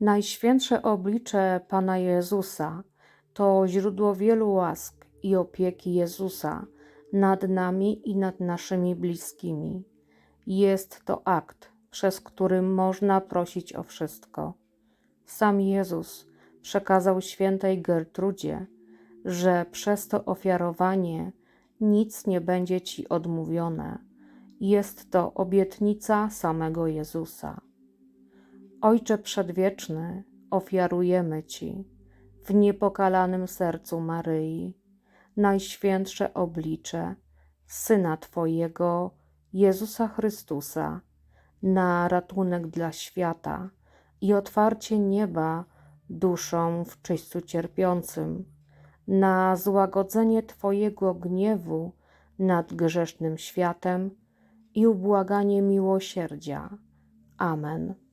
Najświętsze oblicze Pana Jezusa to źródło wielu łask i opieki Jezusa nad nami i nad naszymi bliskimi. Jest to akt, przez który można prosić o wszystko. Sam Jezus przekazał świętej Gertrudzie, że przez to ofiarowanie nic nie będzie ci odmówione. Jest to obietnica samego Jezusa. Ojcze Przedwieczny, ofiarujemy Ci w niepokalanym sercu Maryi najświętsze oblicze Syna Twojego, Jezusa Chrystusa, na ratunek dla świata i otwarcie nieba duszom w czyśćcu cierpiącym, na złagodzenie Twojego gniewu nad grzesznym światem i ubłaganie miłosierdzia. Amen.